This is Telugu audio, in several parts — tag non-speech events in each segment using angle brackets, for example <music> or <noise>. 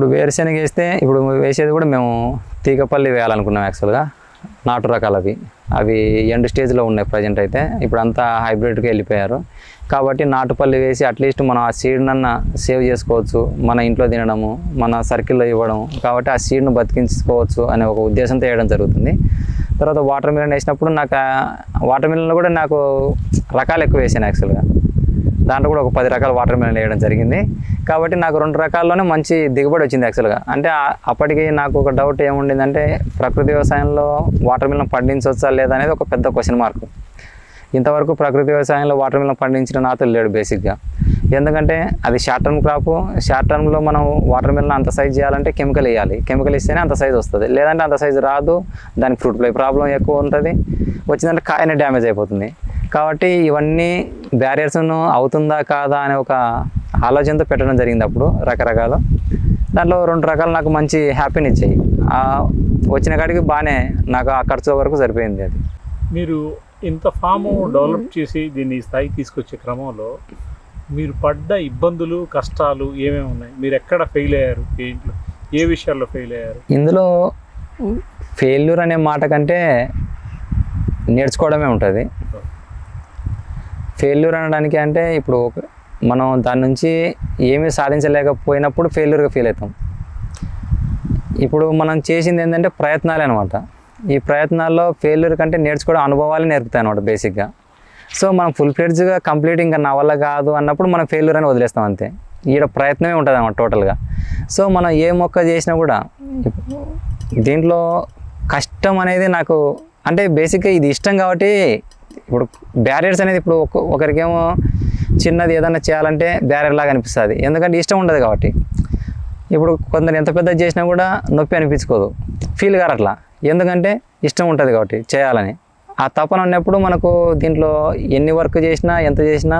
ఇప్పుడు వేరుశనగ వేస్తే ఇప్పుడు వేసేది కూడా మేము తీగపల్లి వేయాలనుకున్నాం యాక్చువల్గా నాటు రకాలవి. అవి ఎండ్ స్టేజ్లో ఉన్నాయి ప్రజెంట్ అయితే. ఇప్పుడు అంతా హైబ్రిడ్కి వెళ్ళిపోయారు. కాబట్టి నాటుపల్లి వేసి అట్లీస్ట్ మనం ఆ సీడ్నన్న సేవ్ చేసుకోవచ్చు. మన ఇంట్లో తినడము మన సర్కిల్లో ఇవ్వడం కాబట్టి ఆ సీడ్ను బతికించుకోవచ్చు అనే ఒక ఉద్దేశంతో వేయడం జరుగుతుంది. తర్వాత వాటర్ మిలన్ వేసినప్పుడు నాకు వాటర్ మిలన్లో కూడా నాకు రకాలు ఎక్కువ వేసాను యాక్చువల్గా దాంట్లో కూడా ఒక పది రకాల వాటర్ మిలన్ వేయడం జరిగింది. కాబట్టి నాకు రెండు రకాల్లోనే మంచి దిగుబడి వచ్చింది యాక్చువల్గా అంటే అప్పటికి నాకు ఒక డౌట్ ఏముండిందంటే ప్రకృతి వ్యవసాయంలో వాటర్ మిలన్ పండించవచ్చా లేదా అనేది ఒక పెద్ద క్వశ్చన్ మార్క్ ఇంతవరకు ప్రకృతి వ్యవసాయంలో వాటర్ మిలన్ పండించిన నాతో లేడు బేసిక్గా ఎందుకంటే అది షార్ట్ టర్మ్ క్రాప్ షార్ట్ టర్మ్లో మనం వాటర్ మిల్ని అంత సైజ్ చేయాలంటే కెమికల్ వేయాలి. కెమికల్ ఇస్తేనే అంత సైజ్ వస్తుంది. లేదంటే అంత సైజ్ రాదు. దానికి ఫ్రూట్ ఫ్లై ప్రాబ్లం ఎక్కువ ఉంటుంది. వచ్చిందంటే కాయనే డ్యామేజ్ అయిపోతుంది. కాబట్టి ఇవన్నీ బ్యారియర్స్ను అవుతుందా కాదా అనే ఒక ఆలోచనతో పెట్టడం జరిగింది అప్పుడు రకరకాలు. దాంట్లో రెండు రకాలు నాకు మంచి హ్యాపీని ఇచ్చాయి వచ్చిన కాడికి బాగానే నాకు ఆ ఖర్చు వరకు సరిపోయింది అది. మీరు ఇంత ఫామ్ డెవలప్ చేసి దీన్ని స్థాయికి తీసుకొచ్చే క్రమంలో మీరు పడ్డ ఇబ్బందులు కష్టాలు ఏమేమి ఉన్నాయి? మీరు ఎక్కడ ఫెయిల్ అయ్యారు ఏంట్లో ఏ విషయాల్లో ఫెయిల్ అయ్యారు? ఇందులో ఫెయిల్యూర్ అనే మాట కంటే నేర్చుకోవడమే ఉంటుంది. ఫెయిల్యూర్ అనడానికి అంటే ఇప్పుడు మనం దాని నుంచి ఏమీ సాధించలేకపోయినప్పుడు ఫెయిల్యూర్గా ఫీల్ అవుతాం. ఇప్పుడు మనం చేసింది ఏంటంటే ప్రయత్నాలే అనమాట ఈ ప్రయత్నాల్లో ఫెయిల్యూర్ కంటే నేర్చుకోవడం అనుభవాలు నేర్పుతాయి అనమాట బేసిక్గా సో మనం ఫుల్ ఫ్లెడ్జ్గా కంప్లీట్ ఇంకా నా వల్ల కాదు అన్నప్పుడు మనం ఫెయిల్యూర్ అని వదిలేస్తాం అంతే. ఈడ ప్రయత్నమే ఉంటుంది అన్నమాట టోటల్గా సో మనం ఏ మొక్క చేసినా కూడా దీంట్లో కష్టం అనేది నాకు అంటే బేసిక్గా ఇది ఇష్టం కాబట్టి ఇప్పుడు బ్యారియర్స్ అనేది ఇప్పుడు ఒకరికేమో చిన్నది ఏదైనా చేయాలంటే బ్యారియర్ లాగా అనిపిస్తుంది. ఎందుకంటే ఇష్టం ఉండదు కాబట్టి. ఇప్పుడు కొందరు ఎంత పెద్ద చేసినా కూడా నొప్పి అనిపించుకోదు. ఫీల్ గారు అట్లా ఎందుకంటే ఇష్టం ఉంటుంది కాబట్టి చేయాలని. ఆ తపన ఉన్నప్పుడు మనకు దీంట్లో ఎన్ని వర్క్ చేసినా ఎంత చేసినా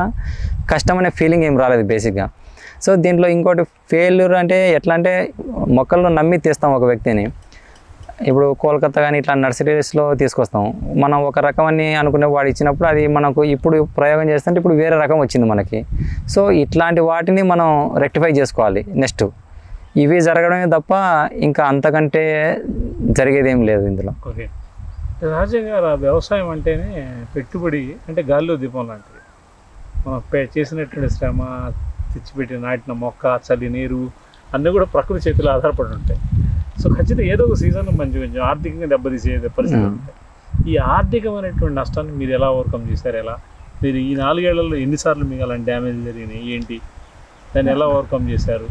కష్టం అనే ఫీలింగ్ ఏం రాలేదు బేసిక్గా సో దీంట్లో ఇంకోటి ఫెయిల్యూర్ అంటే ఎట్లా అంటే మొక్కల్లో నమ్మి తీస్తాం ఒక వ్యక్తిని. ఇప్పుడు కోల్కతా కానీ ఇట్లా నర్సరీస్లో తీసుకొస్తాం. మనం ఒక రకం అని అనుకునే వాడు ఇచ్చినప్పుడు అది మనకు ఇప్పుడు ప్రయోగం చేస్తుంటే ఇప్పుడు వేరే రకం వచ్చింది మనకి. సో ఇట్లాంటి వాటిని మనం రెక్టిఫై చేసుకోవాలి నెక్స్ట్ ఇవి జరగడమే తప్ప ఇంకా అంతకంటే జరిగేది ఏం లేదు ఇందులో. ఓకే సహజంగా వ్యవసాయం అంటేనే పెట్టుబడి అంటే గాలిలో దీపం లాంటిది. మనం పే చేసినటువంటి శ్రమ తెచ్చిపెట్టి నాటిన మొక్క చలి నీరు అన్నీ కూడా ప్రకృతి చేతిలో ఆధారపడి ఉంటాయి. సో ఖచ్చితంగా ఏదో ఒక సీజన్లో మంచి కొంచెం ఆర్థికంగా దెబ్బతీసే పరిస్థితి Hmm. ఉంటాయి ఈ ఆర్థికమైనటువంటి నష్టాన్ని మీరు ఎలా ఓవర్కమ్ చేశారు? ఎలా? మీరు ఈ నాలుగేళ్ళలో ఎన్నిసార్లు మీకు అలాంటి డ్యామేజ్ జరిగినాయి? ఏంటి? దాన్ని ఎలా ఓవర్కమ్ చేశారు?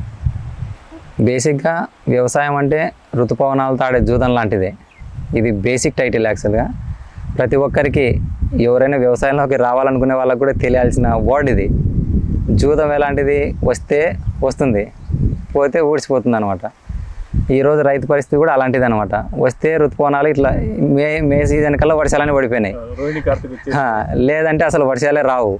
బేసిక్గా వ్యవసాయం అంటే ఋతుపవనాలతో ఆడే జూదం లాంటిదే. ఇది బేసిక్ టైటిల్ యాక్చువల్గా ప్రతి ఒక్కరికి ఎవరైనా వ్యవసాయంలోకి రావాలనుకునే వాళ్ళకి కూడా తెలియాల్సిన వర్డ్ ఇది. జూదం ఎలాంటిది? వస్తే వస్తుంది. పోతే ఊడ్చిపోతుంది అనమాట ఈరోజు రైతు పరిస్థితి కూడా అలాంటిది అనమాట వస్తే ఋతుపవనాలు ఇట్లా మే మే సీజన్ కల్లా వర్షాలన్నీ పడిపోయినాయి. లేదంటే అసలు వర్షాలే రావు.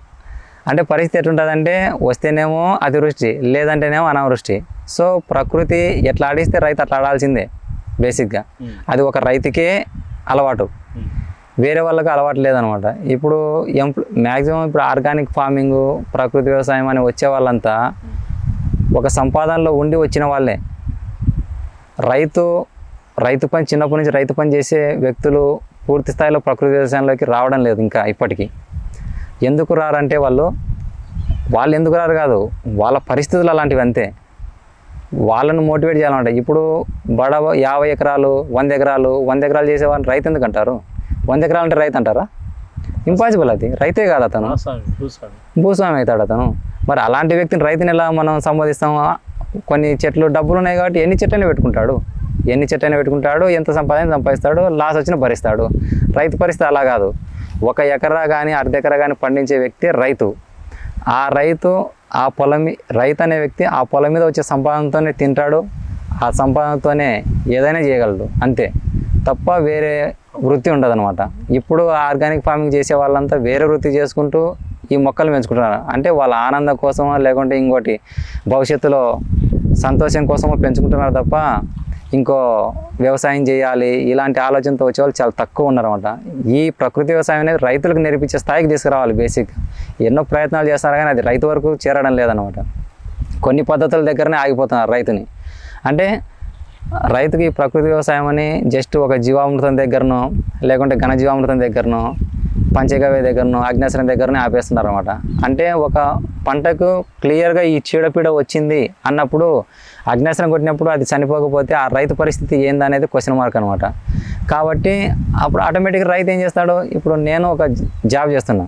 అంటే పరిస్థితి ఎట్లుంటుందంటే వస్తేనేమో అతివృష్టి లేదంటేనేమో అనావృష్టి. సో ప్రకృతి ఎట్లా ఆడిస్తే రైతు అట్లా ఆడాల్సిందే. బేసిక్గా. అది ఒక రైతుకే అలవాటు. వేరే వాళ్ళకి అలవాటు లేదనమాట. ఇప్పుడు ఎంప్ల మ్యాక్సిమం ఇప్పుడు ఆర్గానిక్ ఫార్మింగ్ ప్రకృతి వ్యవసాయం అని వచ్చే వాళ్ళంతా ఒక సంపాదనలో ఉండి వచ్చిన వాళ్ళే. రైతు రైతు పని చిన్నప్పటి నుంచి రైతు పని చేసే వ్యక్తులు పూర్తి స్థాయిలో ప్రకృతి వ్యవసాయంలోకి రావడం లేదు ఇంకా ఇప్పటికీ. ఎందుకు రారంటే వాళ్ళు వాళ్ళు ఎందుకు రారు కాదు వాళ్ళ పరిస్థితులు అలాంటివి అంతే. వాళ్ళను మోటివేట్ చేయాలంటే. ఇప్పుడు బడ యాభై ఎకరాలు వంద ఎకరాలు వంద ఎకరాలు చేసేవాళ్ళు రైతు ఎందుకు అంటారు? వంద ఎకరాలు అంటే రైతు అంటారా? ఇంపాసిబుల్ అది. రైతే కాదు అతను. భూస్వామి అవుతాడు అతను. మరి అలాంటి వ్యక్తిని రైతుని ఎలా మనం సంబోధిస్తాం? కొన్ని చెట్లు డబ్బులు ఉన్నాయి కాబట్టి ఎన్ని చెట్లైనా పెట్టుకుంటాడు. ఎన్ని చెట్లైనా పెట్టుకుంటాడు ఎంత సంపాదన సంపాదిస్తాడు లాస్ వచ్చినా భరిస్తాడు. రైతు పరిస్థితి అలా కాదు. ఒక ఎకరా కానీ అర్ధ ఎకరా కానీ పండించే వ్యక్తి రైతు. ఆ రైతు ఆ పొలం రైతు అనే వ్యక్తి ఆ పొలం మీద వచ్చే సంపాదనతోనే తింటాడు ఆ సంపాదనతోనే ఏదైనా చేయగలడు అంతే. తప్ప వేరే వృత్తి ఉండదన్నమాట. ఇప్పుడు ఆర్గానిక్ ఫార్మింగ్ చేసే వాళ్ళంతా వేరే వృత్తి చేసుకుంటూ ఈ మొక్కలు పెంచుకుంటున్నారు. అంటే వాళ్ళ ఆనందం కోసమో లేకుంటే ఇంకోటి భవిష్యత్తులో సంతోషం కోసమో పెంచుకుంటున్నారు తప్ప ఇంకో వ్యవసాయం చేయాలి ఇలాంటి ఆలోచనతో వచ్చేవాళ్ళు చాలా తక్కువ ఉన్నారన్నమాట. ఈ ప్రకృతి వ్యవసాయం అనేది రైతులకు నేర్పించే స్థాయికి తీసుకురావాలి బేసిక్ ఎన్నో ప్రయత్నాలు చేస్తున్నారు కానీ అది రైతు వరకు చేరడం లేదనమాట కొన్ని పద్ధతుల దగ్గరనే ఆగిపోతున్నారు రైతుని. అంటే రైతుకి ప్రకృతి వ్యవసాయం అని జస్ట్ ఒక జీవామృతం దగ్గరనో లేకుంటే ఘన జీవామృతం దగ్గరనో పంచగవ్య దగ్గరను అగ్నేశ్వరం దగ్గరనే ఆపేస్తున్నారు అనమాట అంటే ఒక పంటకు క్లియర్గా ఈ చీడపీడ వచ్చింది అన్నప్పుడు అగ్నేశ్వరం కొట్టినప్పుడు అది చనిపోకపోతే ఆ రైతు పరిస్థితి ఏందనేది క్వశ్చన్ మార్క్ అనమాట కాబట్టి అప్పుడు ఆటోమేటిక్గా రైతు ఏం చేస్తాడు ఇప్పుడు నేను ఒక జాబ్ చేస్తున్నా.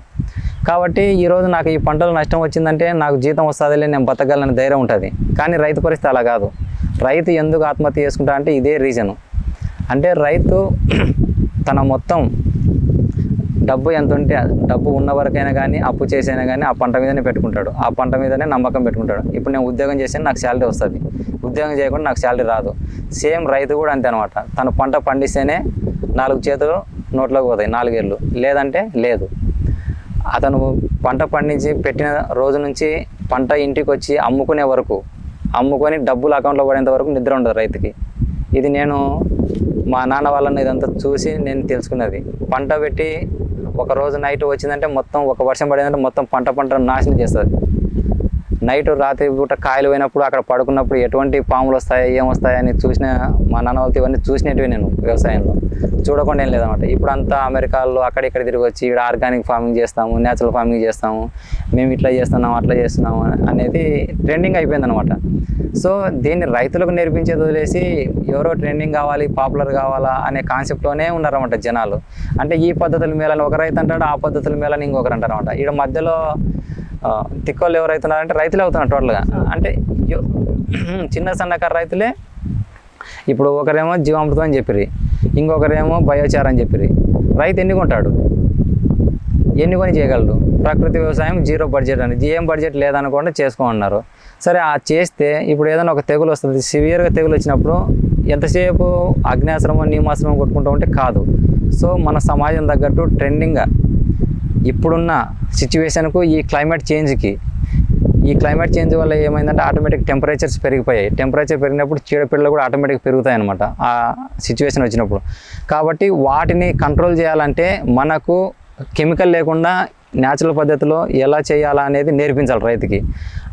కాబట్టి ఈరోజు నాకు ఈ పంటలు నష్టం వచ్చిందంటే నాకు జీతం వస్తుందిలే నేను బతకగలనని ధైర్యం ఉంటుంది. కానీ రైతు పరిస్థితి అలా కాదు. రైతు ఎందుకు ఆత్మహత్య చేసుకుంటా అంటే ఇదే రీజను అంటే రైతు తన మొత్తం డబ్బు ఎంత ఉంటే డబ్బు ఉన్న వరకైనా కానీ అప్పు చేసైనా కానీ ఆ పంట మీదనే పెట్టుకుంటాడు. ఆ పంట మీదనే నమ్మకం పెట్టుకుంటాడు. ఇప్పుడు నేను ఉద్యోగం చేస్తే నాకు శాలరీ వస్తుంది. ఉద్యోగం చేయకుండా నాకు శాలరీ రాదు. సేమ్ రైతు కూడా అంతే అనమాట తన పంట పండిస్తేనే నాలుగు చేతులు నోట్లోకి పోతాయి నాలుగేళ్ళు. లేదంటే లేదు. అతను పంట పండించి పెట్టిన రోజు నుంచి పంట ఇంటికి వచ్చి అమ్ముకునే వరకు అమ్ముకొని డబ్బులు అకౌంట్లో పడేంత వరకు నిద్ర ఉండదు రైతుకి. ఇది నేను మా నాన్న వాళ్ళని ఇదంతా చూసి నేను తెలుసుకున్నది. పంట పెట్టి ఒక రోజు నైట్ వచ్చిందంటే మొత్తం ఒక వర్షం పడిందంటే మొత్తం పంట పంట నాశనం చేస్తుంది. నైట్ రాత్రి పూట కాయలు పోయినప్పుడు అక్కడ పడుకున్నప్పుడు ఎటువంటి పాములు వస్తాయి ఏమొస్తాయని అని చూసిన మా నాన్న వాళ్ళతో ఇవన్నీ చూసినట్టువి నేను వ్యవసాయంలో. చూడకుండా ఏం లేదన్నమాట. ఇప్పుడు అంతా అమెరికాలో అక్కడ ఇక్కడ తిరిగి వచ్చి ఇక్కడ ఆర్గానిక్ ఫార్మింగ్ చేస్తాము న్యాచురల్ ఫార్మింగ్ చేస్తాము మేము ఇట్లా చేస్తున్నాము అట్లా చేస్తున్నాము అనేది ట్రెండింగ్ అయిపోయింది అనమాట సో దీన్ని రైతులకు నేర్పించేది వదిలేసి ఎవరో ట్రెండింగ్ కావాలి పాపులర్ కావాలా అనే కాన్సెప్ట్లోనే ఉన్నారన్నమాట జనాలు. అంటే ఈ పద్ధతులు మేలని ఒక రైతు అంటాడు ఆ పద్ధతులు మేలని ఇంకొకరు అంటారు అనమాట ఇక్కడ మధ్యలో తిక్కోళ్ళు ఎవరు అవుతున్నారంటే రైతులే అవుతున్నారు టోటల్గా. అంటే <clears throat> చిన్న సన్నకారు రైతులే ఇప్పుడు ఒకరేమో జీవామృతం అని చెప్పిరి ఇంకొకరేమో బయోచార్ అని చెప్పిరి రైతు ఎన్ని కొంటాడు? ఎన్ని కొని చేయగలడు? ప్రకృతి వ్యవసాయం జీరో బడ్జెట్ అని. ఏం బడ్జెట్ లేదనుకోండి చేసుకోమన్నారు. సరే ఆ చేస్తే ఇప్పుడు ఏదైనా ఒక తెగులు వస్తుంది సివియర్గా తెగులు వచ్చినప్పుడు ఎంతసేపు అగ్నేశ్రమం నీమాశ్రమం కొట్టుకుంటూ ఉంటే కాదు. సో మన సమాజం తగ్గట్టు ట్రెండింగ్గా ఇప్పుడున్న సిచ్యువేషన్కు ఈ క్లైమేట్ చేంజ్కి ఈ క్లైమేట్ చేంజ్ వల్ల ఏమైందంటే ఆటోమేటిక్ టెంపరేచర్స్ పెరిగిపోయాయి. టెంపరేచర్ పెరిగినప్పుడు చీడపీడలు కూడా ఆటోమేటిక్ పెరుగుతాయి అనమాట ఆ సిచ్యువేషన్ వచ్చినప్పుడు. కాబట్టి వాటిని కంట్రోల్ చేయాలంటే మనకు కెమికల్ లేకుండా న్యాచురల్ పద్ధతిలో ఎలా చేయాలా అనేది నేర్పించాలి రైతుకి.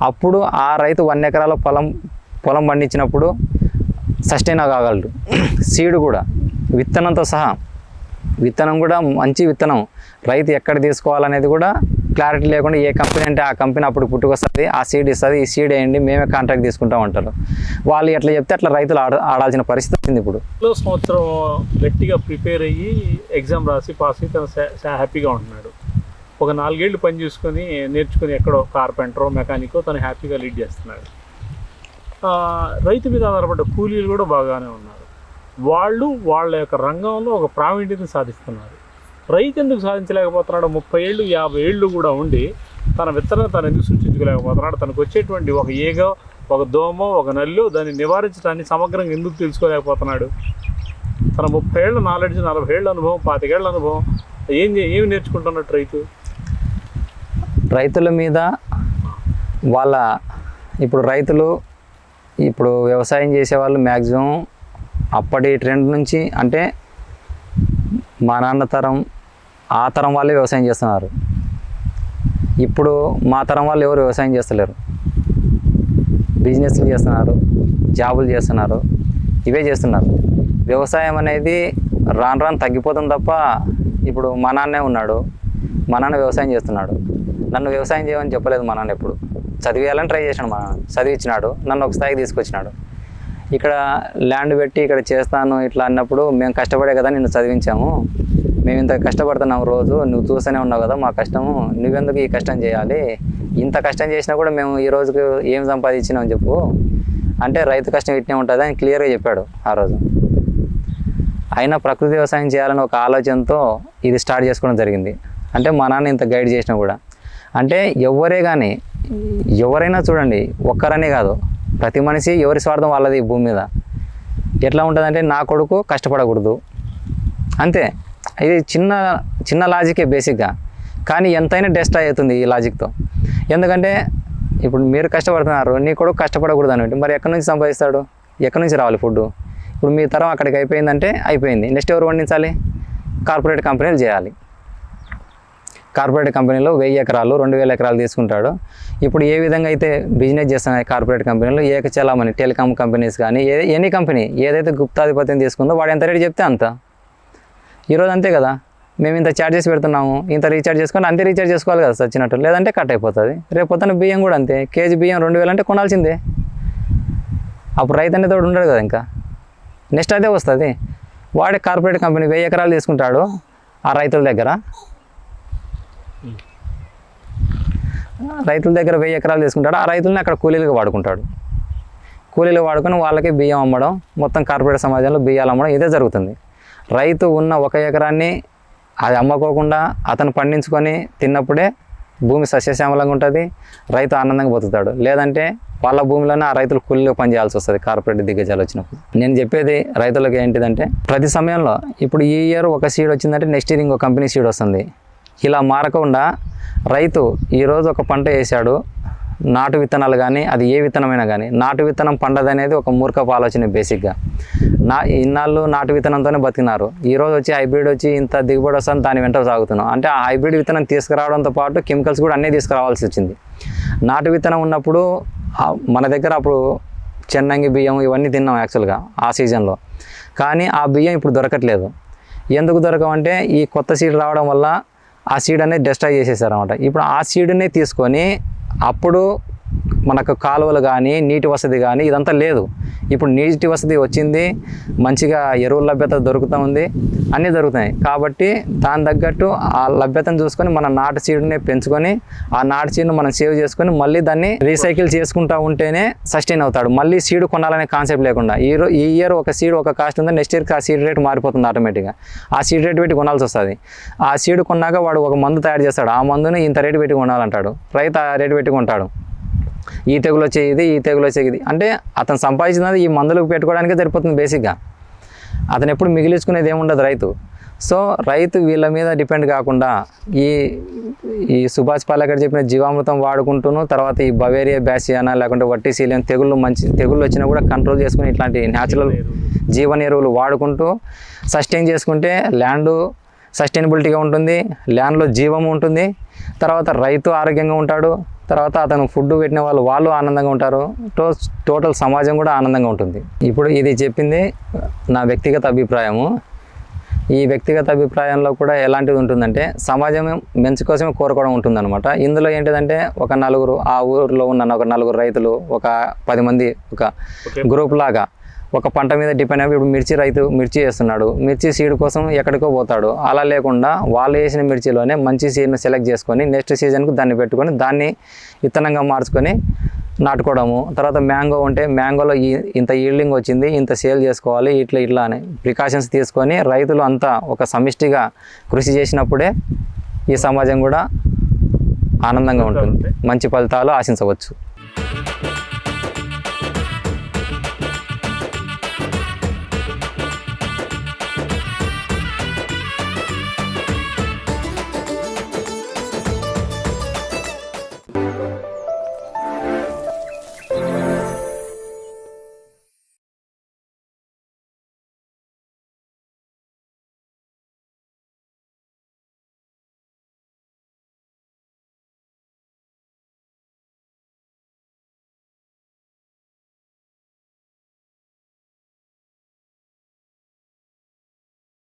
అప్పుడు ఆ రైతు వన్ ఎకరాల పొలం పొలం పండించినప్పుడు సస్టైన్ కాగలడు <clears throat> సీడ్ కూడా విత్తనంతో సహా విత్తనం కూడా మంచి విత్తనం. రైతు ఎక్కడ తీసుకోవాలనేది కూడా క్లారిటీ లేకుండా ఏ కంపెనీ అంటే ఆ కంపెనీ అప్పుడు పుట్టుకొస్తుంది ఆ సీడ్ ఇస్తుంది ఈ సీడ్ వేయండి మేమే కాంట్రాక్ట్ తీసుకుంటాం అంటారు. వాళ్ళు ఎట్లా చెప్తే అట్లా రైతులు ఆడ ఆడాల్సిన పరిస్థితి వచ్చింది ఇప్పుడు. సంవత్సరం గట్టిగా ప్రిపేర్ అయ్యి ఎగ్జామ్ రాసి పాస్ అయ్యి తను హ్యాపీగా ఉంటున్నాడు. ఒక నాలుగేళ్ళు పని చేసుకొని నేర్చుకుని ఎక్కడో కార్పెంటరో మెకానికో తను హ్యాపీగా లీడ్ చేస్తున్నాడు. రైతు మీద ఆధారపడ్డ కూలీలు కూడా బాగానే ఉన్నారు. వాళ్ళు వాళ్ళ యొక్క రంగంలో ఒక ప్రావీణ్యతను సాధిస్తున్నారు. రైతు ఎందుకు సాధించలేకపోతున్నాడు. ముప్పై ఏళ్ళు యాభై ఏళ్ళు కూడా ఉండి తన విత్తనం తను ఎందుకు సృష్టించుకోలేకపోతున్నాడు? తనకు వచ్చేటువంటి ఒక ఏగో ఒక దోమ ఒక నల్లు దాన్ని నివారించడాన్ని సమగ్రంగా ఎందుకు తెలుసుకోలేకపోతున్నాడు? తన ముప్పై ఏళ్ళ నాలెడ్జ్ నలభై ఏళ్ళ అనుభవం పాతికేళ్ళ అనుభవం ఏం ఏమి నేర్చుకుంటున్నట్టు రైతు? రైతుల మీద వాళ్ళ ఇప్పుడు రైతులు ఇప్పుడు వ్యవసాయం చేసేవాళ్ళు మ్యాక్సిమం అప్పటి ట్రెండ్ నుంచి అంటే మా నాన్న తరం ఆ తరం వాళ్ళే వ్యవసాయం చేస్తున్నారు. ఇప్పుడు మా తరం వాళ్ళు ఎవరు వ్యవసాయం చేస్తలేరు. బిజినెస్లు చేస్తున్నారు జాబులు చేస్తున్నారు ఇవే చేస్తున్నారు. వ్యవసాయం అనేది రాను రాను తగ్గిపోతుంది తప్ప ఇప్పుడు మా నాన్నే ఉన్నాడు మా నాన్న వ్యవసాయం చేస్తున్నాడు. నన్ను వ్యవసాయం చేయమని చెప్పలేదు మా నాన్న ఎప్పుడు. చదివేయాలని ట్రై చేశాడు మా నాన్న. చదివించినాడు నన్ను ఒక స్థాయికి తీసుకొచ్చినాడు. ఇక్కడ ల్యాండ్ పెట్టి ఇక్కడ చేస్తాను ఇట్లా అన్నప్పుడు మేము కష్టపడే కదా నిన్ను చదివించాము. మేము ఇంత కష్టపడుతున్నాం రోజు నువ్వు చూస్తూనే ఉన్నావు కదా మా కష్టము నువ్వెందుకు ఈ కష్టం చేయాలి? ఇంత కష్టం చేసినా కూడా మేము ఈ రోజుకు ఏం సంపాదించినాం చెప్పు. అంటే రైతు కష్టం ఇట్నే ఉంటుంది అని క్లియర్గా చెప్పాడు ఆ రోజు. అయినా ప్రకృతి వ్యవసాయం చేయాలని ఒక ఆలోచనతో ఇది స్టార్ట్ చేసుకోవడం జరిగింది. అంటే మా నాన్న ఇంత గైడ్ చేసినా కూడా. అంటే ఎవరే కానీ ఎవరైనా చూడండి ఒక్కరనే కాదు. ప్రతి మనిషి ఎవరి స్వార్థం వాళ్ళది ఈ భూమి మీద. ఎట్లా ఉంటుందంటే నా కొడుకు కష్టపడకూడదు. అంతే. ఇది చిన్న చిన్న లాజికే బేసిక్గా కానీ ఎంతైనా డెస్ట్రాయ్ అవుతుంది ఈ లాజిక్తో ఎందుకంటే ఇప్పుడు మీరు కష్టపడుతున్నారు నీ కూడా కష్టపడకూడదు అని మరి ఎక్కడి నుంచి సంపాదిస్తాడు? ఎక్కడి నుంచి రావాలి ఫుడ్ ఇప్పుడు మీ తరం అక్కడికి అయిపోయిందంటే అయిపోయింది. నెక్స్ట్ ఎవరు వండించాలి? కార్పొరేట్ కంపెనీలు చేయాలి. కార్పొరేట్ కంపెనీలో వెయ్యి ఎకరాలు రెండు వేల ఎకరాలు తీసుకుంటాడు. ఇప్పుడు ఏ విధంగా అయితే బిజినెస్ చేస్తున్నాయి కార్పొరేట్ కంపెనీలు ఏకచలామణి టెలికాం కంపెనీస్ కానీ ఏ ఎనీ కంపెనీ ఏదైతే గుప్తాధిపత్యం తీసుకుందో వాడు ఎంత రేటు చెప్తే అంత. ఈరోజు అంతే కదా? మేము ఇంత ఛార్జెస్ పెడుతున్నాము ఇంత రీఛార్జ్ చేసుకొని అంతే రీఛార్జ్ చేసుకోవాలి కదా వచ్చినట్టు లేదంటే కట్ అయిపోతుంది. రేపు పొద్దున్న బియ్యం కూడా అంతే. కేజీ బియ్యం రెండు వేలు అంటే కొనాల్సిందే. అప్పుడు రైతు అనేది తోడు ఉండడు కదా ఇంకా. నెక్స్ట్ అదే వస్తుంది. వాడే కార్పొరేట్ కంపెనీ వెయ్యి ఎకరాలు తీసుకుంటాడు ఆ రైతుల దగ్గర. రైతుల దగ్గర వెయ్యి ఎకరాలు తీసుకుంటాడు. ఆ రైతులని అక్కడ కూలీలుగా వాడుకుంటాడు. కూలీలు వాడుకొని వాళ్ళకి బియ్యం అమ్మడం మొత్తం కార్పొరేట్ సమాజంలో బియ్యాలు అమ్మడం ఇదే జరుగుతుంది. రైతు ఉన్న ఒక ఎకరాన్ని అది అమ్మకోకుండా అతను పండించుకొని తిన్నప్పుడే భూమి సస్యశ్యామలంగా ఉంటుంది రైతు ఆనందంగా బతుకుతాడు. లేదంటే వాళ్ళ భూమిలోనే ఆ రైతులు కూలీలో పనిచేయాల్సి వస్తుంది కార్పొరేట్ దిగ్గజాలు వచ్చినప్పుడు. నేను చెప్పేది రైతులకు ఏంటిదంటే ప్రతి సమయంలో ఇప్పుడు ఈ ఇయర్ ఒక సీడ్ వచ్చిందంటే నెక్స్ట్ ఇయర్ ఇంకో కంపెనీ సీడ్ వస్తుంది. ఇలా మారకుండా రైతు ఈరోజు ఒక పంట వేసాడు నాటు విత్తనాలు కానీ అది ఏ విత్తనమైనా కానీ నాటు విత్తనం పండదనేది ఒక మూర్ఖపు ఆలోచన బేసిక్గా. నా ఇన్నాళ్ళు నాటు విత్తనంతోనే బతికినారు. ఈరోజు వచ్చి హైబ్రిడ్ వచ్చి ఇంత దిగుబడి వస్తుంది దాని వెంట సాగుతున్నాం. అంటే ఆ హైబ్రిడ్ విత్తనం తీసుకురావడంతో పాటు కెమికల్స్ కూడా అన్నీ తీసుకురావాల్సి వచ్చింది. నాటు విత్తనం ఉన్నప్పుడు మన దగ్గర అప్పుడు చెన్నంగి బియ్యం ఇవన్నీ తిన్నాం యాక్చువల్గా ఆ సీజన్లో. కానీ ఆ బియ్యం ఇప్పుడు దొరకట్లేదు. ఎందుకు దొరకమంటే ఈ కొత్త సీడ్ రావడం వల్ల ఆ సీడ్ అనేది డెస్ట్రాయ్ చేసేసారనమాట ఇప్పుడు ఆ సీడ్ని తీసుకొని అప్పుడు మనకు కాలువలు కానీ నీటి వసతి కానీ ఇదంతా లేదు. ఇప్పుడు నీటి వసతి వచ్చింది మంచిగా ఎరువుల లభ్యత దొరుకుతూ ఉంది అన్నీ దొరుకుతాయి కాబట్టి దాని తగ్గట్టు ఆ లభ్యతను చూసుకొని మన నాటు సీడ్ని పెంచుకొని ఆ నాటు సీడ్ని మనం సేవ్ చేసుకొని మళ్ళీ దాన్ని రీసైకిల్ చేసుకుంటూ ఉంటేనే సస్టైన్ అవుతాడు. మళ్ళీ సీడ్ కొనాలనే కాన్సెప్ట్ లేకుండా. ఈ ఈ ఇయర్ ఒక సీడ్ ఒక కాస్ట్ ఉంది నెక్స్ట్ ఇయర్కి ఆ సీడ్ రేట్ మారిపోతుంది ఆటోమేటిక్గా. ఆ సీడ్ రేట్ పెట్టి కొనాల్సి వస్తుంది. ఆ సీడ్ కొన్నాక వాడు ఒక మందు తయారు చేస్తాడు. ఆ మందుని ఇంత రేటు పెట్టి కొనాలంటాడు. రైతు ఆ రేటు పెట్టి కొంటాడు. ఈ తెగులు వచ్చేది ఈ తెగులు వచ్చేది. అంటే అతను సంపాదించినది ఈ మందులకు పెట్టుకోవడానికే సరిపోతుంది బేసిక్గా. అతను ఎప్పుడు మిగిలించుకునేది ఏముండదు రైతు. సో రైతు వీళ్ళ మీద డిపెండ్ కాకుండా ఈ ఈ సుభాష్ పాలకర్ చెప్పిన జీవామృతం వాడుకుంటూను తర్వాత ఈ బవేరియా బ్యాసియానా లేకుంటే వట్టిసీలియం తెగుళ్ళు మంచి తెగుళ్ళు వచ్చినా కూడా కంట్రోల్ చేసుకుని ఇట్లాంటి న్యాచురల్ జీవన ఎరువులు వాడుకుంటూ సస్టైన్ చేసుకుంటే ల్యాండ్ సస్టైనబిలిటీగా ఉంటుంది ల్యాండ్లో జీవం ఉంటుంది తర్వాత రైతు ఆరోగ్యంగా ఉంటాడు తర్వాత అతను ఫుడ్ పెట్టిన వాళ్ళు వాళ్ళు ఆనందంగా ఉంటారు. టో టోటల్ సమాజం కూడా ఆనందంగా ఉంటుంది. ఇప్పుడు ఇది చెప్పింది నా వ్యక్తిగత అభిప్రాయము. ఈ వ్యక్తిగత అభిప్రాయంలో కూడా ఎలాంటిది ఉంటుందంటే సమాజం మంచి కోసమే కోరుకోవడం ఉంటుందన్నమాట. ఇందులో ఏంటిదంటే ఒక నలుగురు ఆ ఊరిలో ఉన్న ఒక నలుగురు రైతులు ఒక పది మంది ఒక గ్రూప్ లాగా ఒక పంట మీద డిపెండ్ అయ్యి ఇప్పుడు మిర్చి రైతు మిర్చి వేస్తున్నాడు. మిర్చి సీడ్ కోసం ఎక్కడికో పోతాడు. అలా లేకుండా వాళ్ళు వేసిన మిర్చిలోనే మంచి సీడ్ని సెలెక్ట్ చేసుకొని నెక్స్ట్ సీజన్కు దాన్ని పెట్టుకొని దాన్ని విత్తనంగా మార్చుకొని నాటుకోవడము. తర్వాత మ్యాంగో ఉంటే మ్యాంగోలో ఇంత ఈల్డింగ్ వచ్చింది ఇంత సేల్ చేసుకోవాలి ఇట్లా ఇట్లా అని ప్రికాషన్స్ తీసుకొని రైతులు అంతా ఒక సమిష్టిగా కృషి చేసినప్పుడే ఈ సమాజం కూడా ఆనందంగా ఉంటుంది. మంచి ఫలితాలు ఆశించవచ్చు.